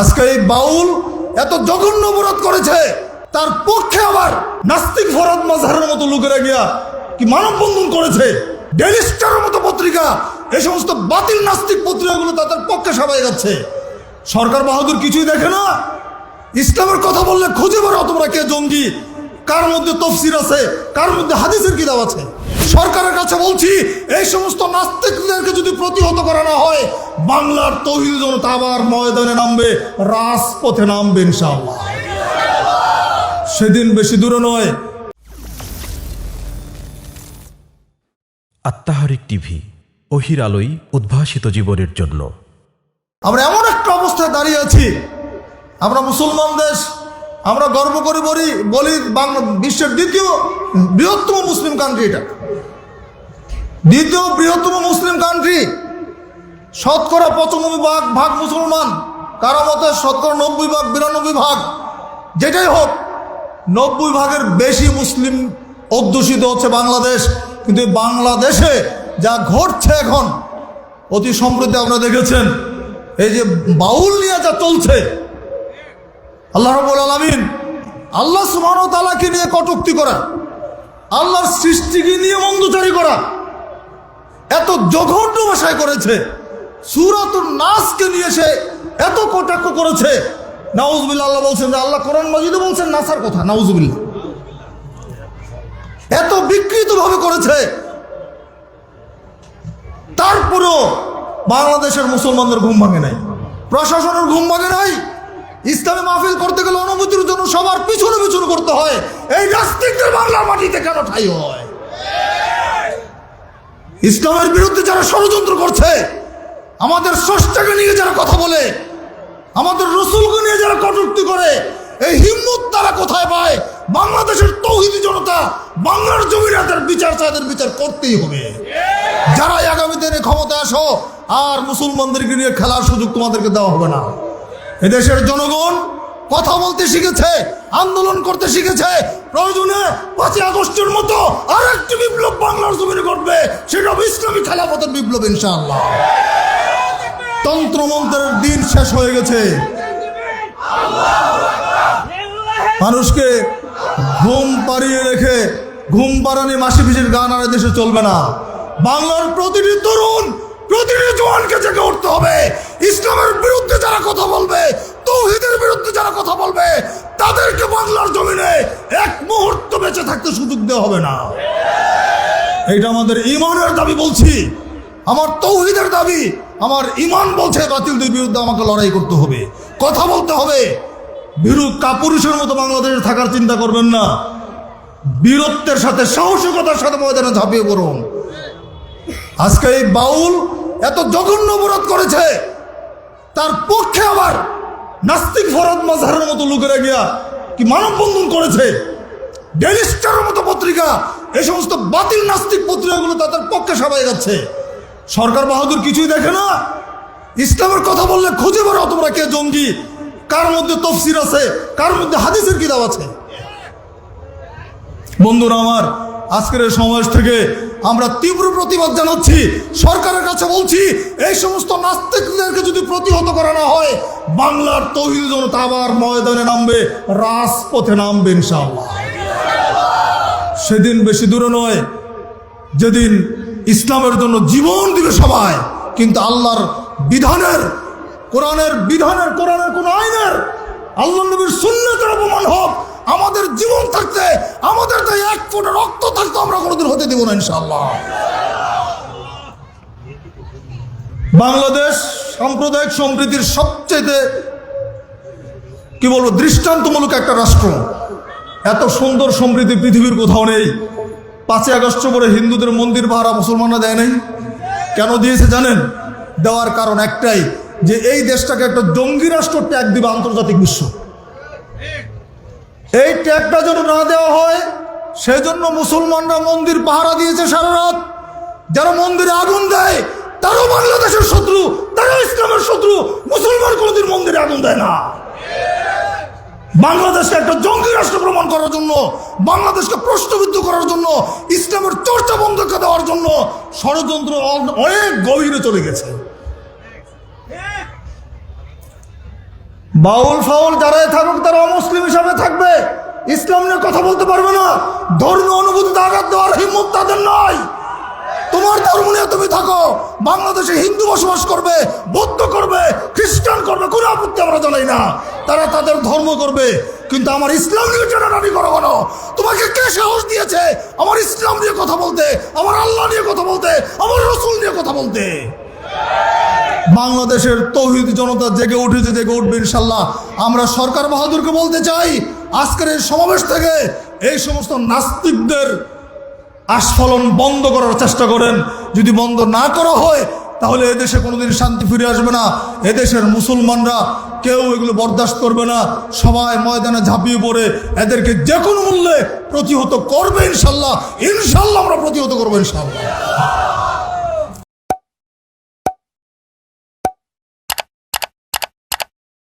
আজকে এই বাউল এত জঘন্য অপরাধ করেছে, তার পক্ষে আবার নাস্তিক ফরাদ মাঝারের মতো লোকেরা গিয়া কি মানববন্ধন করেছে, ডেলি স্টারের মতো পত্রিকা এই সমস্ত বাতিল নাস্তিক পত্রিকাগুলো তাদের পক্ষে সবাই যাচ্ছে। সরকার বাহাদুর কিছুই দেখে না। ইসলামের কথা বললে খুঁজে বেড়াও তোমরা কে জঙ্গি, কার মধ্যে তফসির আছে, কার মধ্যে হাদিসের কিতাব আছে। সরকারের কাছে বলছি এই সমস্ত নাস্তিকদেরকে যদি প্রতিহত করানো হয় বাংলার তহিদ জনতা আবার ময়দানে নামবে রাজপথে নামবে ইনশাআল্লাহ। সেদিন বেশি দূরে নয়। আত্মাহারিক টিভি অহির আলোই উদ্ভাসিত জীবনের জন্য। আমরা এমন একটা অবস্থায় দাঁড়িয়ে আছি আমরা মুসলমান দেশ আমরা গর্ব করে বলি বলি বাংলা বিশ্বের দ্বিতীয় বৃহত্তম মুসলিম কান্ট্রি এটা। দ্বিতীয় বৃহত্তম মুসলিম কান্ট্রি শতকরা পঁচানব্বই ভাগ ভাগ মুসলমান কারও মতে শতকরা নব্বই ভাগ, বিরানব্বই ভাগ। যেটাই হোক, নব্বই ভাগের বেশি মুসলিম অধ্যুষিত হচ্ছে বাংলাদেশ। কিন্তু বাংলাদেশে যা ঘটছে এখন, অতি সম্প্রতি আপনারা দেখেছেন, এই যে বাউল নিয়ে যা চলছে, আল্লাহ রবুল আলমিন আল্লাহ সুমান তালাকে নিয়ে কটুক্তি করা, আল্লাহর সৃষ্টিকে নিয়ে মন্দচারী করা এত জঘন্য ভাষায় করেছে। সুরাত নাসকে নিয়ে সে এত কটাক্ষ করেছে। নাউজবিল্লা আল্লাহ বলছেন যে, আল্লাহ কোরআন মজিদে বলছেন নাসার কথা নাউজবিল্লা এত বিকৃতভাবে করেছে। তারপরেও বাংলাদেশের মুসলমানদের ঘুম ভাঙে নাই। প্রশাসনের ঘুম ভাঙে নাই। ইসলামী মাহফিল করতে গেলে অনুমতির জন্য সবার পিছনে পিছনে করতে হয়। এই নাস্তিকদের বাংলার মাটিতে কেন ঠাই হয়? ইসলামের বিরুদ্ধে যারা ষড়যন্ত্র করছে, আমাদের স্রষ্টাকে নিয়ে যারা কথা বলে, আমাদের রসুলকে নিয়ে যারা কটূক্তি করে, এই হিম্মত তারা কোথায় পায়? বাংলাদেশের তৌহিদি জনতা বাংলার জমিনে বিচার তাদের বিচার করতেই হবে। যারা আগামী দিনে ক্ষমতা আসো, আর মুসলমানদেরকে নিয়ে খেলার সুযোগ তোমাদেরকে দেওয়া হবে না। এদেশের জনগণ কথা বলতে শিখেছে, আন্দোলন করতে শিখেছে। প্রয়োজনে পাঁচই আগস্টের মতো আর একটি বিপ্লব বাংলার জমিনে ঘটবে, সেটা হবে ইসলামী খেলাফতের বিপ্লব, ইনশাআল্লাহ। তন্ত্রমন্ত্রের দিন শেষ হয়ে গেছে। মানুষকে ঘুম পাড়িয়ে রেখে ঘুম পাড়ানি মাসি পিসির গান আর দেশে চলবে না। বাংলার প্রতিটি তরুণ, প্রতিটি জওয়ানকে জেগে উঠতে হবে। ইসলামের বিরুদ্ধে যারা কথা বলবে তৌহিদের বিরুদ্ধে যারা কথা বলবে, তাদেরকে বাংলার জমিনে এক মুহূর্ত বেঁচে থাকতে সুযোগ দেওয়া হবে না। এটা আমাদের ইমানের দাবি বলছি। আমার তৌহিদের দাবি, আমার ইমান বলছে বাতিলদের বিরুদ্ধে আমাকে লড়াই করতে হবে। কথা বলতে হবে। ভীরু কাপুরুষের মতো বাংলাদেশে থাকার চিন্তা করবেন না। বীরত্বের সাথে, সাহসিকতার সাথে ময়দানে ঝাঁপিয়ে পড়ুন। আজকে এই বাউল এত জঘন্য অপরাধ করেছে, তার পক্ষে আবার নাস্তিক ফরাদ মাঝহারের মতো লোকেরা গিয়া কি মানববন্ধন করেছে? ডেলি স্টারের মতো পত্রিকা। এই সমস্ত বাতিল নাস্তিক পত্রিকাগুলো তাদের পক্ষে সবাই যাচ্ছে। সরকার বাহাদুর কিছুই দেখে না। ইসলামের কথা বললে খুঁজে বেড়াও তোমরা কে জঙ্গি, কার মধ্যে তফসির আছে, কার মধ্যে হাদিসের কিতাব আছে। বন্ধুরা আমার আজকের এই থেকে আমরা তীব্র প্রতিবাদ জানাচ্ছি। সরকারের কাছে বলছি, এই সমস্ত নাস্তিকদেরকে যদি প্রতিহত করা না হয়, বাংলার তহিদ জনতা আবার ময়দানে নামবে, রাজপথে নামবে ইনশাআল্লাহ। সেদিন বেশি দূরে নয়, যেদিন ইসলামের জন্য জীবন দিবে সবাই, কিন্তু আল্লাহর বিধানের, কোরআনের বিধানের, কোরআনের কোন আইনের, আল্লাহ নবীর সুন্নতের অপমান হোক আমাদের জীবন থাকতে, আমাদের তো এক ফোঁটা রক্ত থাকতে আমরা কোনোদিন হতে দেব না ইনশাল্লাহ বাংলাদেশ সাম্প্রদায়িক সম্প্রীতির সবচেয়ে কি বলব, দৃষ্টান্তমূলক একটা রাষ্ট্র। এত সুন্দর সমৃদ্ধি পৃথিবীর কোথাও নেই। পাঁচই আগস্ট পরে হিন্দুদের মন্দির ভাড়া মুসলমানরা দেয় নাই। কেন দিয়েছে জানেন? দেওয়ার কারণ একটাই, যে এই দেশটাকে একটা জঙ্গি রাষ্ট্র ট্যাগ দিবে আন্তর্জাতিক বিশ্ব। এই ট্যাগটা যেন না দেওয়া হয় সেই জন্য মুসলমানরা মন্দির পাহারা দিয়েছে সারা রাত। যারা মন্দিরে আগুন দেয়, তারাও বাংলাদেশের শত্রু, তারাও ইসলামের শত্রু। মুসলমান কোনোদিন মন্দিরে আগুন দেয় না। বাংলাদেশকে একটা জঙ্গি রাষ্ট্র প্রমাণ করার জন্য, বাংলাদেশকে প্রশ্নবিদ্ধ করার জন্য, ইসলামের চর্চা বন্ধ করে দেওয়ার জন্য ষড়যন্ত্র অনেক গভীরে চলে গেছে। বাউল ফাউল যারাই থাকুক, তারা অমুসলিম হিসাবে থাকবে। ইসলাম নিয়ে কথা বলতে পারবে না। ধর্মীয় অনুভূতিতে আঘাত দেওয়ার হিম্মত তাদের নয় তোমার ধর্ম নিয়ে তুমি থাকো। বাংলাদেশে হিন্দু বসবাস করবে, বৌদ্ধ করবে, খ্রিস্টান করবে, কোনো আপত্তি আমরা জানাই না। তারা তাদের ধর্ম করবে। কিন্তু আমার ইসলাম নিয়ে টানাটানি করো কেন? তোমাকে কে সাহস দিয়েছে আমার ইসলাম নিয়ে কথা বলতে, আমার আল্লাহ নিয়ে কথা বলতে, আমার রসুল নিয়ে কথা বলতে? বাংলাদেশের তৌহিদ জনতা জেগে উঠেছে, জেগে উঠবে ইনশাল্লাহ। আমরা সরকার বাহাদুরকে বলতে চাই, আজকের এই সমাবেশ থেকে এই সমস্ত নাস্তিকদের আস্ফলন বন্ধ করার চেষ্টা করেন। যদি বন্ধ না করা হয়, তাহলে এদেশে কোনোদিন শান্তি ফিরে আসবে না। এদেশের মুসলমানরা কেউ এগুলো বরদাস্ত করবে না। সবাই ময়দানে ঝাঁপিয়ে পড়ে। এদেরকে যে কোনো মূল্যে প্রতিহত করবে ইনশাল্লাহ। ইনশাল্লাহ আমরা প্রতিহত করব ইনশাল্লাহ।